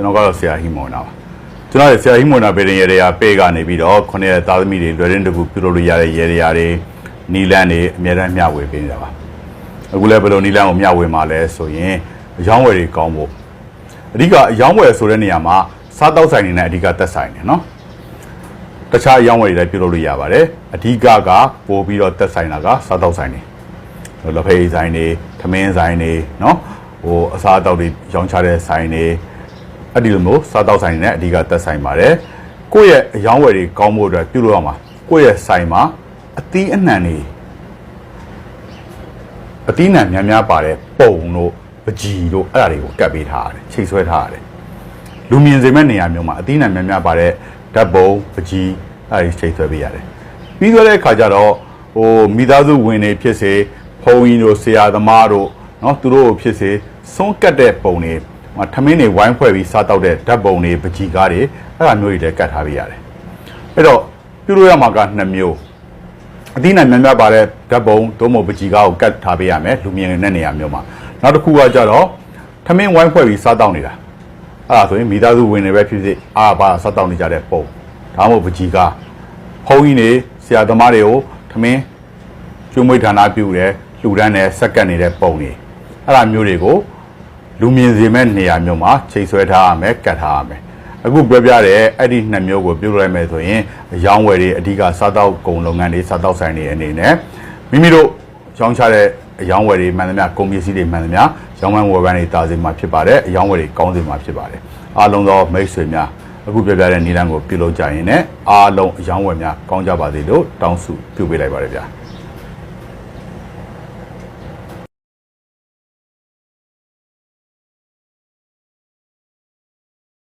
ကျွန်တော်ကတော့ဆရာဟီမော်နာပါကျွန်တော်ဆရာဟီမော်နာဗေဒင်ရေတွေကပေကနေပြီးတော့ခုနှစ်သားသမီးတွေလွယ်ရင်တကူပြုလုပ်လို့ရတဲ့ရေတွေရာတွေနီလန်တွေအများတန်းမျှဝေပေးနေတာပါအခုလည်းဘယ်လိုနီလန်ကိုမျှဝေမှာလဲဆိုရင်အယောင်းဝယ်တွေကောင်းဖို့အဓိကအယောင်းဝယ်ဆိုတဲ့နေရာမှာစားတောက်ဆိုင်တွေနဲ့အဓိကသက်ဆိုင်တယ်နော်တခြားအယောင်းဝယ်တွေလည်းပြုလုပ်လို့ရပါတယ်အဓိကကပို့ပြီးတော့သက်ဆိုင်တာကစားတောက်ဆိုင်တွေလဖေးဆိုင်တွေထမင်းဆိုင်တွေနော်ဟိုအစားအသောက်တွေရောင်းချတဲ့ဆိုင်တွေ အဲ့ဒီလိုမျိုးစားတောက်ဆိုင်တွေနဲ့အဓိကတက်ဆိုင်ပါတယ်ကိုယ့်ရဲ့အရောင်းဝယ်တွေကောင်းဖို့အတွက်ပြုလုပ်ရမှာကိုယ့်ရဲ့ဆိုင်မှာအသီးအနှံတွေအသီးအနှံများများပါတဲ့ပုံတို့ပကြီးတို့အဲ့ဒါတွေကိုကတ်ပေးထားရတယ်ချိတ်ဆွဲထားရတယ် လူမြင်စေမဲ့နေရာမျိုးမှာအသီးနှံများများပါတဲ့ဓာတ်ပုံပကြီးအဲ့ဒီချိန်ဆွဲပေးရတယ်ပြီးတော့တဲ့အခါကျတော့ဟိုမိသားစုဝင်တွေဖြစ်စေဖုန်းကြီးတို့ဆရာသမားတို့เนาะသူတို့ကိုဖြစ်စေစွန့်ကတ်တဲ့ပုံတွေဟို ထမင်းတွေဝိုင်းဖွဲ့ပြီးစားတောက်တဲ့ဓာတ်ပုံတွေပကြီးကားတွေအဲ့ဒါမျိုးတွေလည်းကတ်ထားပေးရတယ်အဲ့တော့ပြုလို့ရမှာကနှစ်မျိုးအသီးနှံများများပါတဲ့ဓာတ်ပုံဒုံးမပကြီးကားကိုကတ်ထားပေးရမယ်လူမြင်နေတဲ့နေရာမျိုးမှာနောက်တစ်ခုကကြတော့ထမင်းဝိုင်းဖွဲ့ပြီးစားတောက်နေတာအဲ့ဒါဆိုရင်မိသားစုဝင်တွေပဲဖြစ်ဖြစ်အာပါဆက်တောက်နေကြတဲ့ပုံဒါမှမဟုတ်ပကြီးကဖုန်းကြီးနေဆရာသမားတွေကိုထမင်းကျွေးမွေးဌာနပြုတယ်လှူဒန်းတယ်စက္ကန့်နေတဲ့ပုံတွေအဲ့ဒါမျိုးတွေကို လူမြင်စေမဲ့နေရာမျိုးမှာချိန်ဆွဲထားရမယ်ကတ်ထားရမယ်အခုပြောပြတဲ့အဲ့ဒီနှစ်မျိုးကိုပြုလုပ်လိုက်မယ်ဆိုရင်အရောင်းဝယ်တွေအဓိကစားတောက်ကုန်လုပ်ငန်းတွေစားတောက်ဆိုင်တွေအနေနဲ့မိမိတို့ရောင်းချတဲ့အယောင်းဝယ်တွေမှန်သမျှကုန်ပစ္စည်းတွေမှန်သမျှရောင်းဝယ်ဝယ်ပန်းတွေတာစေမှာဖြစ်ပါတယ်အယောင်းဝယ်တွေကောင်းစေမှာဖြစ်ပါတယ်အားလုံးသောမိတ်ဆွေများအခုပြပြတဲ့နည်းလမ်းကိုပြုလုပ်ကြရင်လည်းအားလုံးအယောင်းဝယ်များကောင်းကြပါစေလို့တောင်းဆုပြုပေးလိုက်ပါတယ်ဗျာ